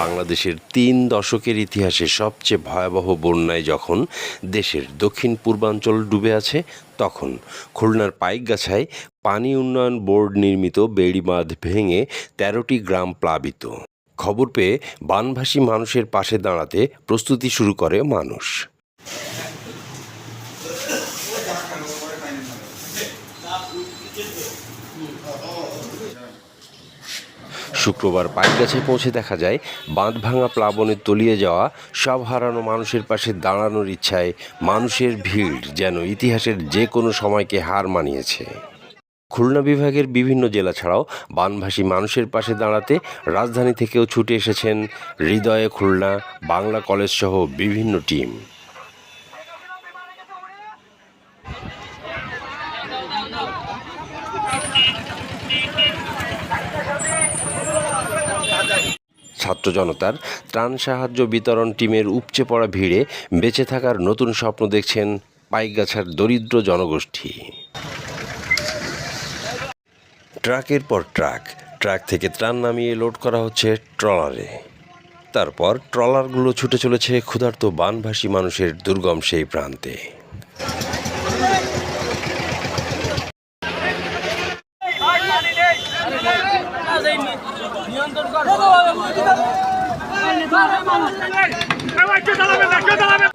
বাংলাদেশের তিন দশকের ইতিহাসে সবচেয়ে ভয়াবহ বন্যায় যখন দেশের দক্ষিণ পূর্বাঞ্চল ডুবে আছে, তখন খুলনার পাইকগাছায় পানি উন্নয়ন বোর্ড নির্মিত বেড়িবাঁধ ভেঙে তেরোটি গ্রাম প্লাবিত। খবর পেয়ে বানভাসী মানুষের পাশে দাঁড়াতে প্রস্তুতি শুরু করে মানুষ। শুক্রবার পাইকগাছে পৌঁছে দেখা যায় বাঁধ ভাঙা প্লাবনে তলিয়ে যাওয়া সব হারানো মানুষের পাশে দাঁড়ানোর ইচ্ছায় মানুষের ভিড় যেন ইতিহাসের যে কোনো সময়কে হার মানিয়েছে। খুলনা বিভাগের বিভিন্ন জেলা ছাড়াও বানভাসী মানুষের পাশে দাঁড়াতে রাজধানী থেকেও ছুটে এসেছেন হৃদয়ে খুলনা, বাংলা কলেজ সহ বিভিন্ন টিম। ছাত্র জনতার ত্রাণ সাহায্য বিতরণ টিমের উপচে পড়া ভিড়ে বেঁচে থাকার নতুন স্বপ্ন দেখছেন পাইকগাছার দরিদ্র জনগোষ্ঠী। ট্রাকের পর ট্রাক ট্রাক থেকে ত্রাণ নামিয়ে লোড করা হচ্ছে ট্রলারে। তারপর ট্রলারগুলো ছুটে চলেছে ক্ষুধার্ত বানভাসী মানুষের দুর্গম সেই প্রান্তে।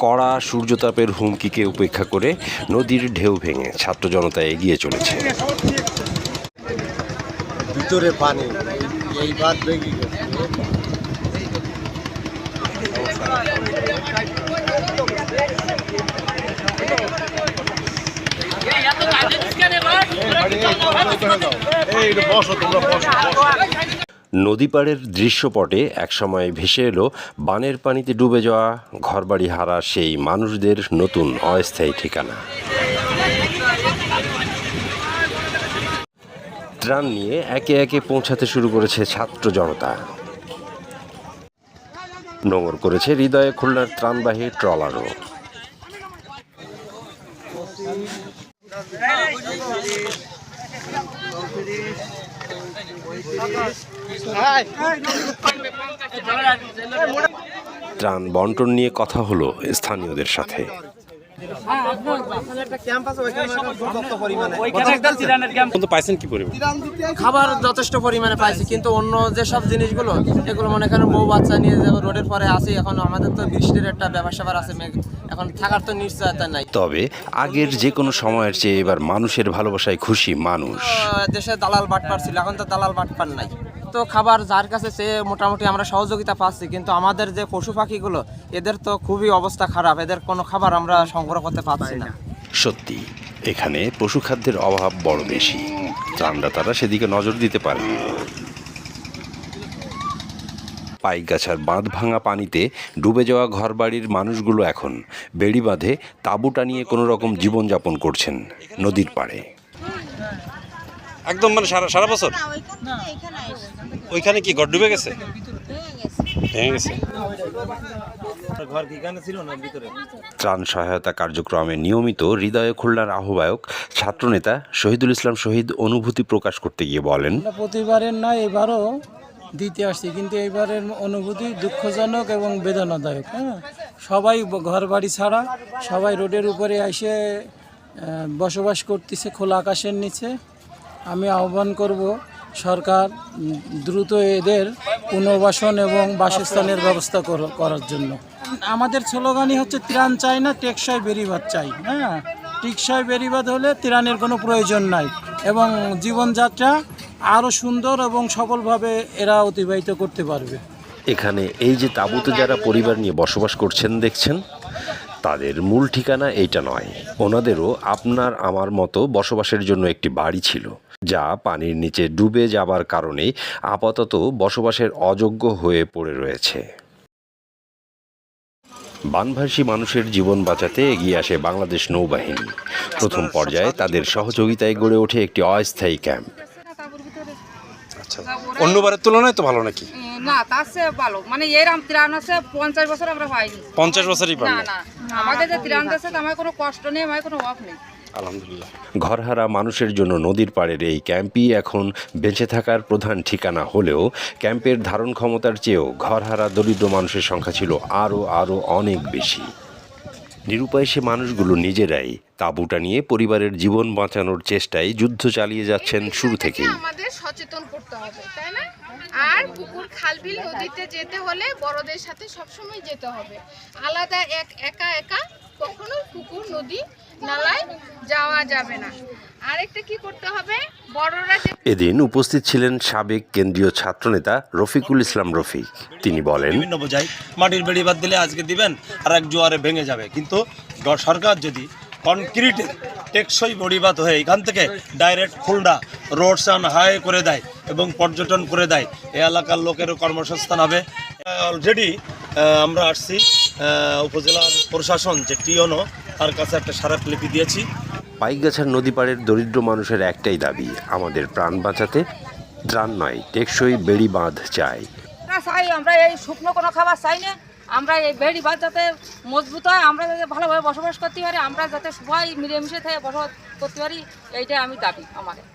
কড়া সূর্যতাপের হুমকিকে উপেক্ষা করে নদীর ঢেউ ভেঙে ছাত্র জনতা এগিয়ে চলেছে ভিতরে পানি এই বাদ ভেঙে গেছে নদী পাড়ের দৃশ্যপটে একসময় ভেসে এলো, বানের পানিতে ডুবে যাওয়া ঘরবাড়ি হারা সেই মানুষদের নতুন অস্থায়ী ঠিকানা। ত্রাণ নিয়ে একে একে পৌঁছাতে শুরু করেছে ছাত্র জনতা। নোংর করেছে হৃদয়ে খুলনার ত্রাণবাহী ট্রলারও। ত্রাণ বন্টন নিয়ে কথা হলো স্থানীয়দের সাথে। কিন্তু পাইছেন কি পরিমাণ? খাবার যথেষ্ট পরিমাণে পাইছি কিন্তু অন্য যেসব জিনিসগুলো এগুলো মনে করেন বউ বাচ্চা নিয়ে রোডের পরে আসি এখন আমাদের তো বৃষ্টির একটা ব্যাপার স্যাপার আছে এখন থাকার তো নিশ্চয়তা নাই। তবে আগের যে কোনো সময়ের চেয়ে এবার মানুষের ভালোবাসায় খুশি মানুষ। দেশে দালাল বাটপার ছিল এখন তো দালাল বাটপার নাই। তো খাবার যার কাছে সে মোটামুটি আমরা সহযোগিতা পাচ্ছি কিন্তু আমাদের যে পশু পাখিগুলো এদের তো খুবই অবস্থা খারাপ এদের কোনো খাবার আমরা সংগ্রহ করতে পারছি না। সত্যি এখানে পশুখাদ্যের অভাব বড় বেশি। ত্রাণদাতারা সেদিকে নজর দিতে পারে পাইকগাছার বাঁধ ভাঙা পানিতে ডুবে যাওয়া ঘরবাড়ির মানুষগুলো এখন বেড়ি বাঁধে তাঁবু টানিয়ে কোনো রকম জীবনযাপন করছেন নদীর পাড়ে। একদম মানে সারা সারা বছর? না ওইখান কি ঘর ডুবে গেছে? ভেঙে গেছে। ত্রাণ সহায়তা কার্যক্রমে নিয়মিত হৃদয়ে খুলনার আহ্বায়ক ছাত্রনেতা শহীদুল ইসলাম শহীদ অনুভূতি প্রকাশ করতে গিয়ে বলেন প্রতিবারের নয় এবারও দিতে আসছি। কিন্তু এবারের অনুভূতি দুঃখজনক এবং বেদনাদায়ক হ্যাঁ? সবাই ঘর বাড়ি ছাড়া, সবাই রোডের উপরে এসে বসবাস করতেছে খোলা আকাশের নিচে। আমি আহ্বান করব সরকার দ্রুত এদের পুনর্বাসন এবং বাসস্থানের ব্যবস্থা করার জন্য। আমাদের স্লোগানই হচ্ছে, ত্রাণ চাই না, টেকসই বেরিবাদ চাই। হ্যাঁ? টেকসই বেরিবাদ হলে ত্রাণের কোনো প্রয়োজন নাই। এবং জীবনযাত্রা আরও সুন্দর এবং সফলভাবে এরা অতিবাহিত করতে পারবে। এখানে এই যে তাঁবুতে যারা পরিবার নিয়ে বসবাস করছেন, দেখছেন, তাদের মূল ঠিকানা এইটা নয়। ওনাদেরও আপনার আমার মতো বসবাসের জন্য একটি বাড়ি ছিল, যা পানির নিচে ডুবে যাবার কারণে আপাতত বসবাসের অযোগ্য হয়ে পড়ে রয়েছে। বানভাসী মানুষের জীবন বাঁচাতে এগিয়ে আসে বাংলাদেশ নৌবাহিনী। প্রথম পর্যায়ে তাদের সহযোগিতায় গড়ে ওঠে একটি অস্থায়ী ক্যাম্প। আচ্ছা অন্যবারের তুলনায় তো ভালো নাকি? না তার চেয়ে ভালো। মানে ত্রাণ আছে পঞ্চাশ বছর আমরা পাইনি। পঞ্চাশ বছরই না আমাদের যে ত্রাণ দিচ্ছে আমার কোনো কষ্ট নেই আমার কোনো অভাব নেই। আলহামদুলিল্লাহ। ঘরহারা মানুষের জন্য নদীর পাড়ের এই ক্যাম্পই এখন বেঁচে থাকার প্রধান ঠিকানা হলেও ক্যাম্পের ধারণ ক্ষমতার চেয়েও ঘরহারা দরিদ্র মানুষের সংখ্যা ছিল আরও আরও অনেক বেশি। নিরুপায় সে মানুষগুলো নিজেরাই তাবুটা নিয়ে পরিবারের জীবন বাঁচানোর চেষ্টায় যুদ্ধ চালিয়ে যাচ্ছেন শুরু থেকেই। আমাদের সচেতন করতে হবে তাই না? আর পুকুর খালবিল নদীতে যেতে হলে বড়দের সাথে সবসময় যেতে হবে। আলাদা এক একা একা পুকুর নদী নালায় যাওয়া যাবে না। আরেকটা কি করতে হবে? বড়রা এদিন উপস্থিত ছিলেন সাবেক কেন্দ্রীয় ছাত্রনেতা রফিকুল ইসলাম রফিক। তিনি বলেন বিভিন্ন বোঝাই মাটির বেড়ি বাদ দিলে আজকে দিবেন আর এক জোয়ারে ভেঙে যাবে। কিন্তু সরকার যদি কনক্রিটে টেকসই বড়িবাদ হয়ে এখান থেকে direct Khulna roads and high করে দেয় এবং পর্যটন করে দেয় এই এলাকার লোকেরও কর্মসংস্থান হবে। অলরেডি আমরা আসছি উপজেলার প্রশাসন যে টিওনো তার কাছে একটা স্মারকলিপি দিয়েছি। পাইকগাছার নদী পাড়ের দরিদ্র মানুষের একটাই দাবি আমাদের প্রাণ বাঁচাতে ত্রাণ নয় টেকসই বেড়ি বাঁধ চাই। চাই আমরা এই শুকনো কোনো খাবার চাই না আমরা এই বেড়ি বাদ যাতে মজবুত হয় আমরা যাতে ভালোভাবে বসবাস করতে পারি আমরা যাতে সবাই মিলেমিশে থেকে বসবাস করতে পারি এইটাই আমি দাবি আমাদের।